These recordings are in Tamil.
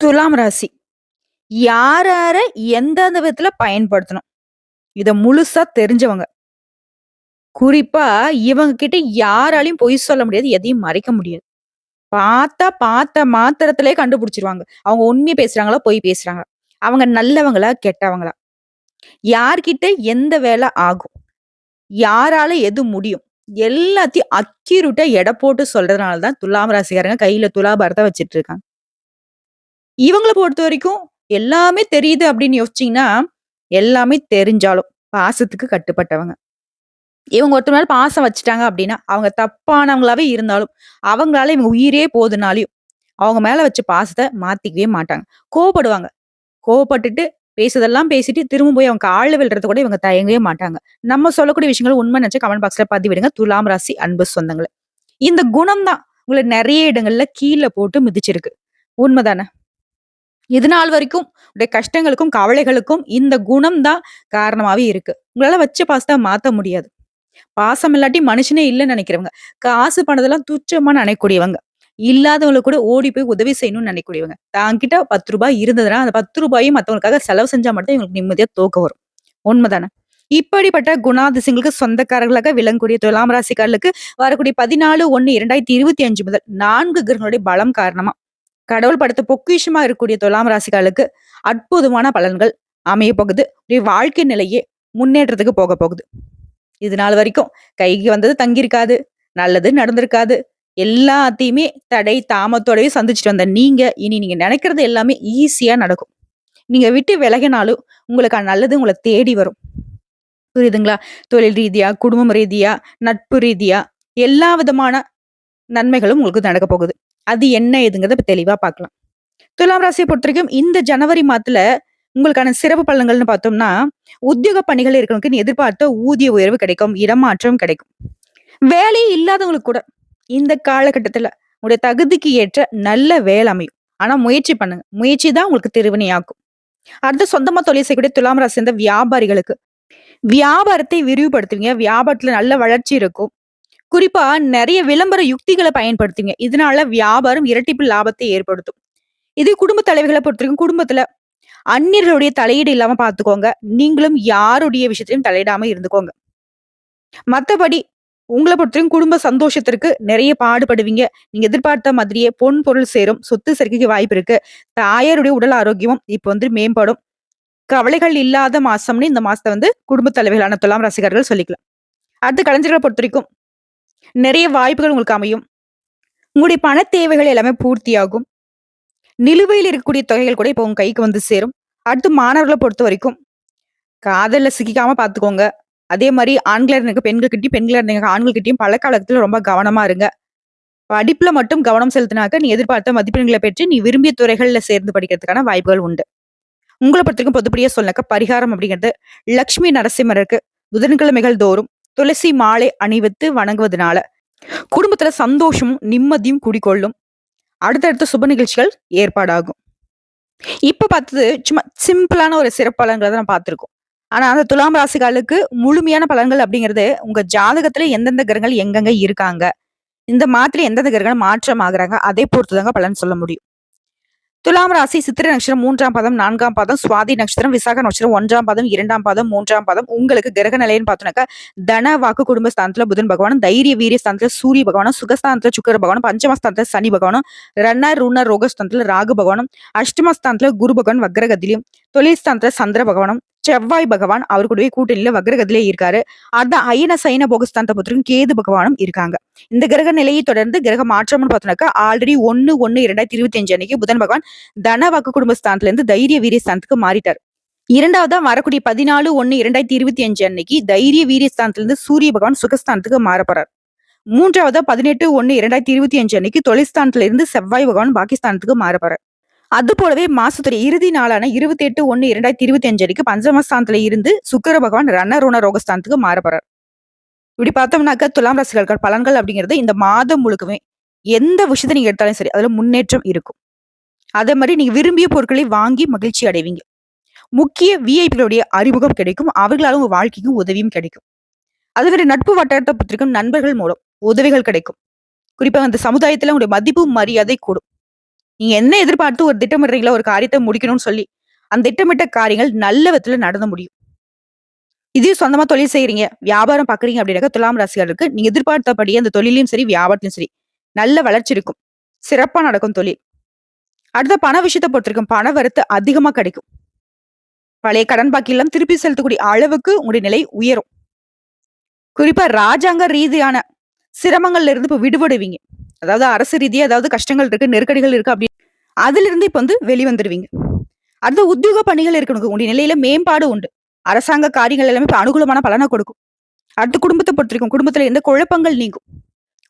துலாம் ராசி. யார யார எந்தெந்த விதத்துல பயன்படுத்தணும்? இத முழுசா தெரிஞ்சவங்க. குறிப்பா இவங்க கிட்ட யாராலையும் பொய் சொல்ல முடியாது. எதையும் மறைக்க முடியாது. பார்த்தா பார்த்த மாத்திரத்திலே கண்டுபிடிச்சிருவாங்க அவங்க உண்மையை பேசுறாங்களா? பொய் பேசுறாங்க அவங்க நல்லவங்களா? கெட்டவங்களா? யார்கிட்ட எந்த வேலை ஆகும்? யாரால எது முடியும்? எல்லாத்தையும் அக்யூரேட்டா எடை போட்டு சொல்றதுனால தான் துலாம் ராசிக்காரங்க கையில துலாபாரத்தை வச்சிட்டு இருக்காங்க. இவங்களை பொறுத்த வரைக்கும் எல்லாமே தெரியுது அப்படின்னு யோசிச்சீங்கன்னா, எல்லாமே தெரிஞ்சாலும் பாசத்துக்கு கட்டுப்பட்டவங்க. இவங்க ஒருத்தர் மேல பாசம் வச்சுட்டாங்க அப்படின்னா, அவங்க தப்பானவங்களாவே இருந்தாலும், அவங்களால இவங்க உயிரே போதுனாலையும் அவங்க மேல வச்ச பாசத்தை மாத்திக்கவே மாட்டாங்க. கோவப்படுவாங்க. கோவப்பட்டுட்டு பேசுறதெல்லாம் பேசிட்டு திரும்ப போய் அவங்க கால்ல விழுறத கூட இவங்க தயங்கவே மாட்டாங்க. நம்ம சொல்லக்கூடிய விஷயங்கள் உண்மை நினச்சா கமெண்ட் பாக்ஸ்ல பதிவிடுங்க. துலாம் ராசி அன்பு சொந்தங்களை இந்த குணம் தான் உங்களை நிறைய இடங்கள்ல கீழே போட்டு மிதிச்சிருக்கு. உண்மைதானே இது நாள் வரைக்கும் உடைய கஷ்டங்களுக்கும், கவலைகளுக்கும் இந்த குணம் தான் காரணமாவே இருக்கு. உங்களால வச்ச பாசத்தை மாத்த முடியாது. பாசம் இல்லாட்டி மனுஷனே இல்லைன்னு நினைக்கிறவங்க காசு பணத்தெல்லாம் துச்சமா நினைக்கக்கூடியவங்க. இல்லாதவங்களை கூட ஓடி போய் உதவி செய்யணும்னு நினைக்கக்கூடியவங்க. தான்கிட்ட பத்து ரூபாய் இருந்ததுன்னா, அந்த பத்து ரூபாயும் மற்றவங்களுக்காக செலவு செஞ்சா மட்டும் இவங்களுக்கு நிம்மதியா தூக்கம் வரும். உண்மைதானே இப்படிப்பட்ட குணாதிசயங்களுக்கு சொந்தக்காரர்களாக விளங்கக்கூடிய துலாம் ராசிக்காரர்களுக்கு வரக்கூடிய 14/1/2025 முதல் நான்கு கிரகங்களுடைய பலம் காரணமா, கடவுள் படுத்த பொக்கிஷமா இருக்கக்கூடிய துலாம் ராசிகளுக்கு அற்புதமான பலன்கள் அமையப் போகுது. வாழ்க்கை நிலையே முன்னேற்றத்துக்கு போக போகுது. இது நாள் வரைக்கும் கைக்கு வந்தது தங்கியிருக்காது. நல்லது நடந்திருக்காது. எல்லாத்தையுமே தடை, தாமத்தோடவே சந்திச்சுட்டு வந்த நீங்க, இனி நீங்க நினைக்கிறது எல்லாமே ஈஸியா நடக்கும். நீங்க விட்டு விலகினாலும் உங்களுக்கு நல்லது உங்களை தேடி வரும். புரியுதுங்களா? தொழில் ரீதியா, குடும்பம் ரீதியா, நட்பு ரீதியா எல்லா விதமான நன்மைகளும் உங்களுக்கு நடக்கப் போகுது. அது என்ன ஏதுங்கிறத இப்ப தெளிவா பார்க்கலாம். துலாம் பொறுத்த பொறுத்தவரைக்கும் இந்த ஜனவரி மாதத்துல உங்களுக்கான சிறப்பு பலன்கள்னு பார்த்தோம்னா, உத்தியோக பணிகள் இருக்கிறவங்களுக்கு எதிர்பார்த்த ஊதிய உயர்வு கிடைக்கும். இடமாற்றம் கிடைக்கும். வேலையே இல்லாதவங்களுக்கு கூட இந்த காலகட்டத்துல உங்களுடைய தகுதிக்கு ஏற்ற நல்ல வேலை அமையும். ஆனா முயற்சி பண்ணுங்க. முயற்சி தான் உங்களுக்கு திருவினையாக்கும். அடுத்து சொந்தமா தொழில் செய்யக்கூடிய துலாம் ராசி சேர்ந்த வியாபாரிகளுக்கு வியாபாரத்தை விரிவுபடுத்துவீங்க. வியாபாரத்துல நல்ல வளர்ச்சி இருக்கும். குறிப்பா நிறைய விளம்பர யுக்திகளை பயன்படுத்துவீங்க. இதனால வியாபாரம் இரட்டிப்பு லாபத்தை ஏற்படுத்தும். இது குடும்ப தலைவிகள பொறுத்தவரைக்கும் குடும்பத்துல அந்நியர்களுடைய தலையீடு இல்லாம பாத்துக்கோங்க நீங்களும் யாருடைய விஷயத்திலும் தலையிடாம இருந்துக்கோங்க. மத்தபடி உங்கள பொறுத்தவரைக்கும் குடும்ப சந்தோஷத்திற்கு நிறைய பாடுபடுவீங்க. நீங்க எதிர்பார்த்த மாதிரியே பொன், பொருள் சேரும். சொத்து சேர்க்கைக்கு வாய்ப்பு இருக்கு. தாயாருடைய உடல் ஆரோக்கியமும் இப்ப வந்து மேம்படும். கவலைகள் இல்லாத மாசம்னு இந்த மாசத்த வந்து குடும்ப தலைவர்களான துலாம் ரசிகர்கள் சொல்லிக்கலாம். அடுத்து பொறுத்த வரைக்கும் நிறைய வாய்ப்புகள் உங்களுக்கு அமையும். உங்களுடைய பண தேவைகள் எல்லாமே பூர்த்தியாகும். நிலுவையில் இருக்கக்கூடிய தொகைகள் கூட இப்போ உங்க கைக்கு வந்து சேரும். அடுத்து மாணவர்களை பொறுத்த வரைக்கும் காதலில் சிக்கிக்காம பார்த்துக்கோங்க. அதே மாரி ஆண்களா இருந்தீங்க பெண்கள்கிட்டயும், ஆண்கள் கிட்டையும் பல காலத்தில் ரொம்ப கவனமா இருங்க. படிப்புல மட்டும் கவனம் செலுத்தினாக்க நீ எதிர்பார்த்த மதிப்பெண்களை பெற்று நீ விரும்பிய துறைகளில் சேர்ந்து படிக்கிறதுக்கான வாய்ப்புகள் உண்டு. உங்களை பொறுத்தவரைக்கும் பொதுப்படியாக சொல்லனாக்கா பரிகாரம் அப்படிங்கிறது லக்ஷ்மி நரசிம்மருக்கு புதன்கிழமைகள் தோறும் துளசி மாலை அணிவித்து வணங்குவதனால குடும்பத்துல சந்தோஷமும், நிம்மதியும் குடிக்கொள்ளும் அடுத்தடுத்த சுப நிகழ்ச்சிகள் ஏற்பாடாகும். இப்ப பார்த்தது சும்மா சிம்பிளான ஒரு சிறப்பு பலன்களை தான் பார்த்திருக்கோம். ஆனா அந்த துலாம் ராசிகளுக்கு முழுமையான பலன்கள் அப்படிங்கிறது உங்க ஜாதகத்துல எந்தெந்த கிரகங்கள் எங்கெங்க இருக்காங்க. இந்த மாதிரி எந்தெந்த கிரகங்கள் மாற்றம் ஆகுறாங்க. அதை பொறுத்து தாங்க பலன் சொல்ல முடியும். துலாம் ராசி சித்திரை நட்சத்திரம் மூன்றாம் பதம் நான்காம் பதம் சுவாதி நட்சத்திரம், விசாக நட்சத்திரம் ஒன்றாம் பாதம், இரண்டாம் பாதம், மூன்றாம் பதம். உங்களுக்கு கிரக நிலைன்னு பார்த்தோம்னாக்கா, தன, வாக்கு, குடும்ப ஸ்தானத்துல புதன் பகவானும், தைரிய, வீரிய ஸ்தானத்துல சூரிய பகவானும், சுகஸ்தானத்துல சுக்கர பகவானும், பஞ்சமஸ்தானத்துல சனி பகவானும், ரன்னர் ரூனர் ரோகஸ்தானத்துல ராகு பகவானும், அஷ்டமஸ்தானத்துல குரு பகவான் வக்ரகதிலையும் தொழில் ஸ்தானத்துல சந்திர பகவானும், செவ்வாய் பகவான் அவர் கூடவே கூட்டணியில வக்ரகத்திலே இருக்காரு. அதான் அயன சைன போகஸ்தானத்தை பொறுத்தவரைக்கும் கேது பகவானும் இருக்காங்க. இந்த கிரக நிலையை தொடர்ந்து கிரக மாற்றம்னு பார்த்தோம்னாக்கா ஆல்ரெடி 1/1/2025 அன்னைக்கு புதன் பகவான் தன, வாக்கு, குடும்ப ஸ்தானத்துல இருந்து தைரிய, வீரிய ஸ்தானத்துக்கு மாறிட்டார். இரண்டாவதா வரக்கூடிய 14/1/2025 அன்னைக்கு தைரிய, வீரிய இருந்து சூரிய பகவான் சுகஸ்தானத்துக்கு மாறப் போறார். மூன்றாவதா 18/1/2025 அன்னைக்கு தொழிற்ஸ்தானத்துல இருந்து செவ்வாய் பகவான் பாகிஸ்தானத்துக்கு மாறப்படுறார் அது போலவே மாசத்துடைய இறுதி நாளான 28/1/2025 அன்னைக்கு பஞ்சமஸ்தானத்துல இருந்து சுக்கர பகவான் ரண, ரோகஸ்தானத்துக்கு மாறப்படுறார் இப்படி பார்த்தோம்னாக்கா துலாம் ராசிக்காரர்கள் பலன்கள் அப்படிங்கிறது இந்த மாதம் முழுக்கவே எந்த விஷயத்தை நீங்க எடுத்தாலும் சரி, அதுல முன்னேற்றம் இருக்கும். அதே மாதிரி நீங்க விரும்பிய பொருட்களை வாங்கி மகிழ்ச்சி அடைவீங்க. முக்கிய விஐபிகளுடைய அறிமுகம் கிடைக்கும். அவர்களால உங்க வாழ்க்கைக்கும் உதவியும் கிடைக்கும். அதே மாதிரி நட்பு வட்டாரத்தை பத்திரிக்கும் நண்பர்கள் மூலம் உதவிகள் கிடைக்கும். குறிப்பா அந்த சமுதாயத்துல உங்களுடைய மதிப்பு, மரியாதை கூடும். நீங்க என்ன எதிர்பார்த்து ஒரு திட்டமிடுறீங்களோ ஒரு காரியத்தை முடிக்கணும்னு சொல்லி, அந்த திட்டமிட்ட காரியங்கள் நல்ல விதத்துல நடந்து முடியும். இதே சொந்தமா தொழில் செய்யறீங்க வியாபாரம் பார்க்குறீங்க அப்படின்னாக்கா துலாம் ராசிக்காரருக்கு நீங்க எதிர்பார்த்தபடி அந்த தொழிலையும் சரி, வியாபாரத்திலும் சரி, நல்ல வளர்ச்சி இருக்கும். சிறப்பா நடக்கும் தொழில். அடுத்த பண விஷயத்த பொறுத்தவரைக்கும் பண வரத்து அதிகமா கிடைக்கும். பழைய கடன் பாக்கி எல்லாம் திருப்பி செலுத்தக்கூடிய அளவுக்கு உங்களுடைய நிலை உயரும். குறிப்பா ராஜாங்க ரீதியான சிரமங்கள்ல இருந்து இப்ப விடுபடுவீங்க. அதாவது அரசு ரீதியா ஏதாவது கஷ்டங்கள் இருக்கு, நெருக்கடிகள் இருக்கு அப்படி அதிலிருந்து இப்ப வந்து வெளிவந்துருவீங்க. அடுத்த உத்தியோக பணிகள் இருக்கணும். உங்களுடைய நிலையில மேம்பாடு உண்டு. அரசாங்க காரியங்கள் எல்லாமே இப்போ அனுகூலமான பலனை கொடுக்கும். அடுத்து குடும்பத்தை பொறுத்திருக்கும் குடும்பத்துல எந்த குழப்பங்கள் நீங்கும்.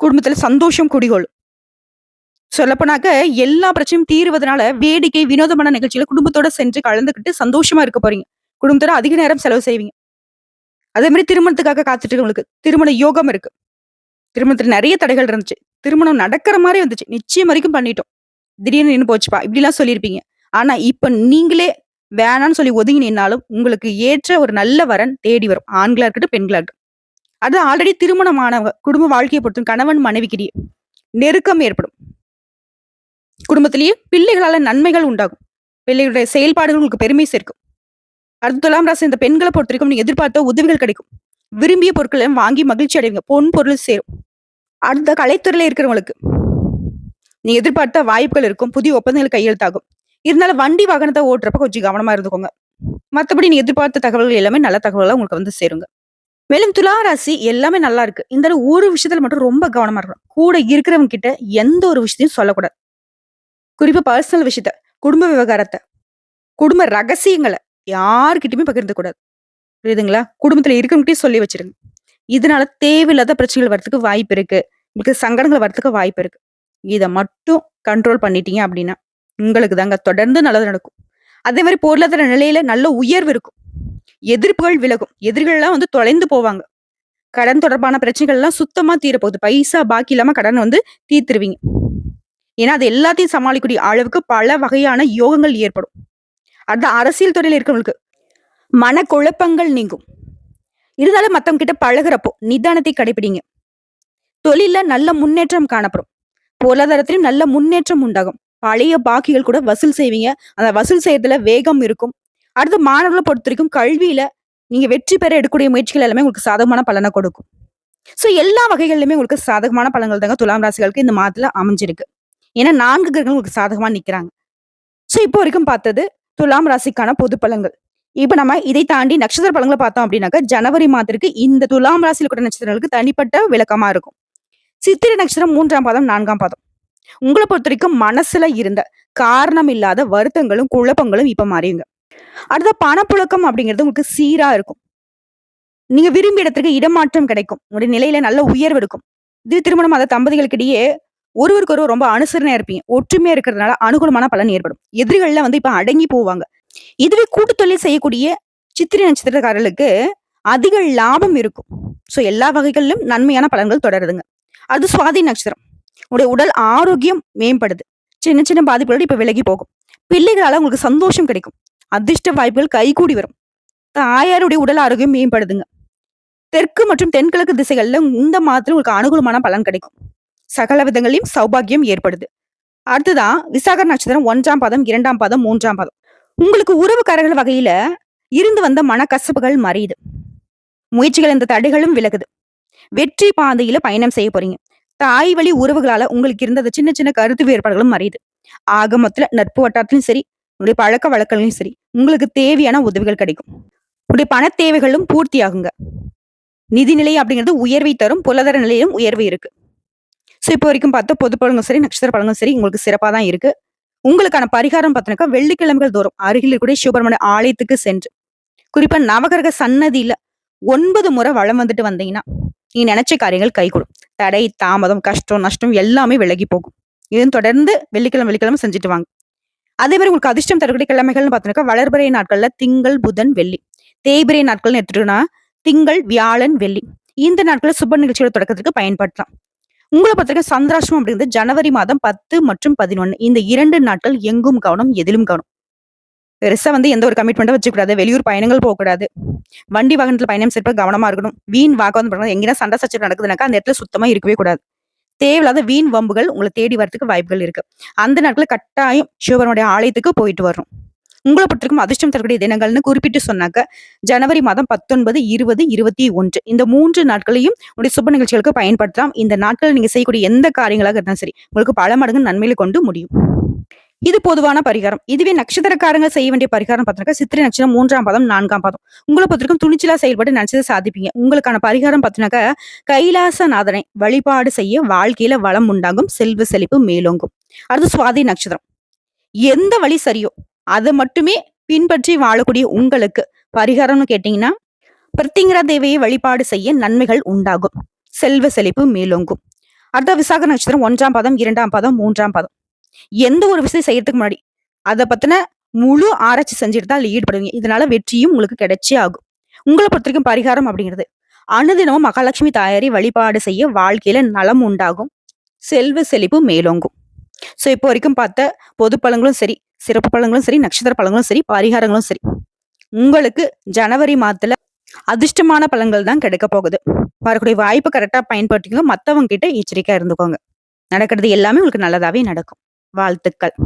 குடும்பத்துல சந்தோஷம் குடிகொள்ளும். சொல்லப்போனாக்க எல்லா பிரச்சனையும் தீருவதனால வேடிக்கை, வினோதமான நிகழ்ச்சியில குடும்பத்தோட சென்று கலந்துக்கிட்டு சந்தோஷமா இருக்க போறீங்க. குடும்பத்தோட அதிக நேரம் செலவு செய்வீங்க. அதே மாதிரி திருமணத்துக்காக காத்துட்டு இருக்கவங்களுக்கு திருமண யோகம் இருக்கு. திருமணத்துல நிறைய தடைகள் இருந்துச்சு. திருமணம் நடக்கிற மாதிரி வந்துச்சு. நிச்சயம் வரைக்கும் பண்ணிட்டோம். திடீர்னு நின்று போச்சுப்பா. இப்படிலாம் சொல்லியிருப்பீங்க. ஆனா இப்ப நீங்களே வேணான்னு சொல்லி ஒதுங்கி நின்னாலும், உங்களுக்கு ஏற்ற ஒரு நல்ல வரன் தேடி வரும். ஆண்களா இருக்கட்டும், பெண்களா இருக்கட்டும். அது ஆல்ரெடி திருமணமானவங்க. குடும்ப வாழ்க்கையை பொறுத்தும் கணவன் மனைவிக்கிடையே நெருக்கம் ஏற்படும். குடும்பத்திலேயே பிள்ளைகளால நன்மைகள் உண்டாகும். பிள்ளைகளுடைய செயல்பாடுகள் உங்களுக்கு பெருமை சேர்க்கும். அடுத்த துலாம் ராசி இந்த பொறுத்த வரைக்கும் நீங்க எதிர்பார்த்த உதவிகள் கிடைக்கும். விரும்பிய பொருட்களை வாங்கி மகிழ்ச்சி அடைவீங்க. பொன் பொருள் சேரும். அடுத்த கலைத்துறையில இருக்கிறவங்களுக்கு நீ எதிர்பார்த்த வாய்ப்புகள் இருக்கும். புதிய ஒப்பந்தங்கள் கையெழுத்தாகும். இருந்தாலும் வண்டி வாகனத்தை ஓட்டுறப்ப கொஞ்சம் கவனமா இருந்துக்கோங்க. மற்றபடி நீ எதிர்பார்த்த தகவல்கள் எல்லாமே நல்ல தகவல்களாக உங்களுக்கு வந்து சேருங்க. மேலும் துலா ராசி எல்லாமே நல்லா இருக்கு. இந்த ஒரு விஷயத்துல மட்டும் ரொம்ப கவனமா இருக்கணும். கூட இருக்கிறவங்க கிட்ட எந்த ஒரு விஷயத்தையும் சொல்லக்கூடாது. குறிப்பா பர்சனல் விஷயத்த, குடும்ப விவகாரத்தை குடும்ப ரகசியங்களை யாருக்கிட்டையுமே பகிர்ந்து கூடாது. புரியுதுங்களா? குடும்பத்துல இருக்கிறவங்ககிட்டயும் சொல்லி வச்சிருங்க. இதனால தேவையில்லாத பிரச்சனைகள் வரதுக்கு வாய்ப்பு இருக்கு. உங்களுக்கு சங்கடங்கள் வரதுக்கு வாய்ப்பு இருக்கு. இதை மட்டும் கண்ட்ரோல் பண்ணிட்டீங்க அப்படின்னா, உங்களுக்கு தாங்க தொடர்ந்து நல்லது நடக்கும். அதே மாதிரி பொருளாதார நிலையில நல்ல உயர்வு இருக்கும். எதிர்ப்புகள் விலகும். எதிரிகள்லாம் வந்து தொலைந்து போவாங்க. கடன் தொடர்பான பிரச்சனைகள்லாம் சுத்தமா தீரப்போகுது. பைசா பாக்கி இல்லாம கடன் வந்து தீர்த்துருவீங்க. ஏன்னா, அது எல்லாத்தையும் சமாளிக்கக்கூடிய அளவுக்கு பல வகையான யோகங்கள் ஏற்படும். அடுத்த அரசியல் துறையில இருக்கிறவங்களுக்கு மனக்குழப்பங்கள் நீங்கும். இருந்தாலும் மத்தவங்க கிட்ட பழகுறப்போ நிதானத்தை கடைபிடிங்க. தொழில நல்ல முன்னேற்றம் காணப்படும். பொருளாதாரத்திலும் நல்ல முன்னேற்றம் உண்டாகும். பழைய பாக்கிகள் கூட வசூல் செய்வீங்க. அந்த வசூல் செய்யறதுல வேகம் இருக்கும். அடுத்து மாணவர்களை பொறுத்த வரைக்கும் கல்வியில நீங்க வெற்றி பெற எடுக்கக்கூடிய முயற்சிகள் எல்லாமே உங்களுக்கு சாதகமான பலனை கொடுக்கும். ஸோ எல்லா வகைகளிலுமே உங்களுக்கு சாதகமான பலன்கள் தாங்க துலாம் ராசிகளுக்கு இந்த மாதத்துல அமைஞ்சிருக்கு. ஏன்னா நான்கு கிரகங்கள் உங்களுக்கு சாதகமா நிக்கிறாங்க. ஸோ இப்போ வரைக்கும் பார்த்தது துலாம் ராசிக்கான பொது பலன்கள். இப்போ நம்ம இதை தாண்டி நட்சத்திர பலன்கள பார்த்தோம் அப்படின்னாக்கா ஜனவரி மாதத்திற்கு இந்த துலாம் ராசியில் கூட நட்சத்திரங்களுக்கு தனிப்பட்ட விளக்கமா இருக்கும். சித்திரை நட்சத்திரம் மூன்றாம் பாதம், நான்காம் பாதம். உங்கள பொறுத்தவரைக்கும் மனசுல இருந்த காரணம் இல்லாத வருத்தங்களும், குழப்பங்களும் இப்ப மாறியுங்க அடுத்த பணப்புழக்கம் அப்படிங்கிறது உங்களுக்கு சீரா இருக்கும். நீங்க விரும்பிய இடத்திற்கு இடமாற்றம் கிடைக்கும். உங்களுடைய நிலையில நல்ல உயர்வு இருக்கும். இது திருமணமாத தம்பதிகளுக்கிடையே ஒருவருக்கொருவர் ரொம்ப அனுசரணையா இருப்பீங்க. ஒற்றுமையா இருக்கிறதுனால அனுகூலமான பலன் ஏற்படும். எதிரிகள்ல வந்து இப்ப அடங்கி போவாங்க. இதுவே கூட்டு தொழில் செய்யக்கூடிய சித்திரை நட்சத்திரக்காரர்களுக்கு அதிக லாபம் இருக்கும். ஸோ எல்லா வகைகளிலும் நன்மையான பலன்கள் தொடருதுங்க. அது சுவாதி நட்சத்திரம். உங்களுடைய உடல் ஆரோக்கியம் மேம்படுது. சின்ன சின்ன பாதிப்புகளோடு இப்போ விலகி போகும். பிள்ளைகளால உங்களுக்கு சந்தோஷம் கிடைக்கும். அதிர்ஷ்ட வாய்ப்புகள் கைகூடி வரும். தாயாருடைய உடல் ஆரோக்கியம் மேம்படுதுங்க. தெற்கு மற்றும் தென்கிழக்கு திசைகளில் இந்த மாதத்தில் உங்களுக்கு அனுகூலமான பலன் கிடைக்கும். சகல விதங்களிலும் சௌபாக்கியம் ஏற்படுது. அடுத்ததான் விசாக நட்சத்திரம் ஒன்றாம் பாதம், இரண்டாம் பாதம், மூன்றாம் பாதம். உங்களுக்கு உறவுக்காரர்கள் வகையில இருந்து வந்த மனக்கசப்புகள் மறையுது. முயற்சிகள் இந்த தடைகளும் விலகுது. வெற்றி பாதையில பயணம் செய்ய போறீங்க. தாய் வழி உறவுகளால உங்களுக்கு இருந்த அந்த சின்ன சின்ன கருத்து வேறுபாடுகளும் மறையுது. ஆக மொத்தத்துல நட்பு வட்டாரத்திலும் சரி, உங்களுடைய பழக்க வழக்கங்களையும் சரி, உங்களுக்கு தேவையான உதவிகள் கிடைக்கும். உங்களுடைய பண தேவைகளும் பூர்த்தியாகுங்க. நிதிநிலை அப்படிங்கிறது உயர்வை தரும். பொருளாதார நிலையிலும் உயர்வு இருக்கு. ஸோ இப்போ வரைக்கும் பார்த்தா பொது பழங்களும் சரி, நட்சத்திர பழங்களும் சரி உங்களுக்கு சிறப்பாக தான் இருக்கு. உங்களுக்கான பரிகாரம் பார்த்தீங்கன்னாக்கா, வெள்ளிக்கிழமைகள் தோறும் அருகில் இருக்கக்கூடிய சுப்பிரமணிய ஆலயத்துக்கு சென்று, குறிப்பா நவகிரக சன்னதியில ஒன்பது முறை வளம் வந்துட்டு வந்தீங்கன்னா, நீ நினைச்ச காரியங்கள் கைகூடும். தடை, தாமதம், கஷ்டம், நஷ்டம் எல்லாமே விலகி போகும். இதன் தொடர்ந்து வெள்ளிக்கிழமை வெள்ளிக்கிழமை செஞ்சுட்டு வாங்க. அதே மாதிரி உங்களுக்கு அதிர்ஷ்டம் தரக்கூடிய கிழமைகள்னு பார்த்தீங்கன்னாக்கா, வளர்பிறை நாட்கள்ல திங்கள், புதன், வெள்ளி. தேய்பிறை நாட்கள்னு எடுத்துட்டோம்னா, திங்கள், வியாழன், வெள்ளி. இந்த நாட்களில் சுப நிகழ்ச்சியோட தொடக்கத்துக்கு பயன்படுத்தலாம். உங்களை பார்த்தீங்கன்னா சந்திராஷ்டமம் அப்படிங்கிறது ஜனவரி மாதம் 10 மற்றும் 11 இந்த இரண்டு நாட்கள் எங்கும் கவனம், எதிலும் கவனம். பெருசாக வந்து எந்த ஒரு கமிட்மெண்ட்டும் வச்சுக்கூடாது வெளியூர் பயணங்கள் போகக்கூடாது. வண்டி வாகனத்தில் பயணம் செய்றப்ப கவனமா இருக்கணும். வீண் வாக்குவாதம் பண்ணக்கூடாது. எங்கேனா சண்டை சச்சரவு நடக்குதுனாக்கா, அந்த இடத்துல சுத்தமாக இருக்கவே கூடாது. தேவையில்லாத வீண் வம்புகள் உங்களை தேடி வரதுக்கு வாய்ப்புகள் இருக்கு. அந்த நாட்களில் கட்டாயம் சிவபெருமனுடைய ஆலயத்துக்கு போயிட்டு வரணும். உங்களை பொறுத்திருக்கும் அதிர்ஷ்டம் தரக்கூடிய தினங்கள்னு குறிப்பிட்டு சொன்னாக்க, ஜனவரி மாதம் 19, 20, 21 இந்த மூன்று நாட்களையும் உங்களுடைய சுப நிகழ்ச்சிகளுக்கு பயன்படுத்தலாம். இந்த நாட்களில் நீங்க செய்யக்கூடிய எந்த காரியங்களாக இருந்தாலும் சரி, உங்களுக்கு பல மடங்கு நன்மைகளை கொண்டு முடியும். இது பொதுவான பரிகாரம். இதுவே நட்சத்திரக்காரங்க செய்ய வேண்டிய பரிகாரம் பார்த்தீங்கன்னாக்கா, சித்திரை நட்சத்திரம் மூன்றாம் பாதம், நான்காம் பாதம். உங்களை பொறுத்திருக்கும் துணிச்சலா செயல்பட்டு நினைச்சத சாதிப்பீங்க. உங்களுக்கான பரிகாரம் பார்த்தீங்கன்னாக்கா, கைலாசநாதனை வழிபாடு செய்ய வாழ்க்கையில வளம் உண்டாகும், செல்வ செழிப்பு மேலோங்கும். அடுத்து சுவாதி நட்சத்திரம். எந்த வழி சரியோ, அத மட்டுமே பின்பற்றி வாழக்கூடிய உங்களுக்கு பரிகாரம்னு கேட்டீங்கன்னா, பிரத்திங்கரா தேவியை வழிபாடு செய்ய நன்மைகள் உண்டாகும். செல்வ செழிப்பு மேலோங்கும். அடுத்த விசாக நட்சத்திரம் ஒன்றாம் பாதம், இரண்டாம் பாதம், மூன்றாம் பாதம். எந்த ஒரு விஷயம் செய்யறதுக்கு முன்னாடி, அதை பத்தின முழு ஆராய்ச்சி செஞ்சுட்டு தான் அதுல ஈடுபடுவீங்க. இதனால வெற்றியும் உங்களுக்கு கிடைச்சே ஆகும். உங்கள பொறுத்தவரைக்கும் பரிகாரம் அப்படிங்கிறது, அனுதினமும் மகாலட்சுமி தயாரி வழிபாடு செய்ய வாழ்க்கையில நலம் உண்டாகும். செல்வ செழிப்பு மேலோங்கும். ஸோ இப்போ வரைக்கும் பார்த்த பொது பழங்களும் சரி, சிறப்பு பழங்களும் சரி, நட்சத்திர பழங்களும் சரி, பரிகாரங்களும் சரி, உங்களுக்கு ஜனவரி மாதத்துல அதிர்ஷ்டமான பழங்கள் தான் கிடைக்க போகுது. வரக்கூடிய வாய்ப்பு கரெக்டாக பயன்படுத்திக்கோங்க. மத்தவங்க கிட்ட எச்சரிக்கையா இருந்துக்கோங்க. நடக்கிறது எல்லாமே உங்களுக்கு நல்லதாவே நடக்கும். வாழ்த்துக்கள்.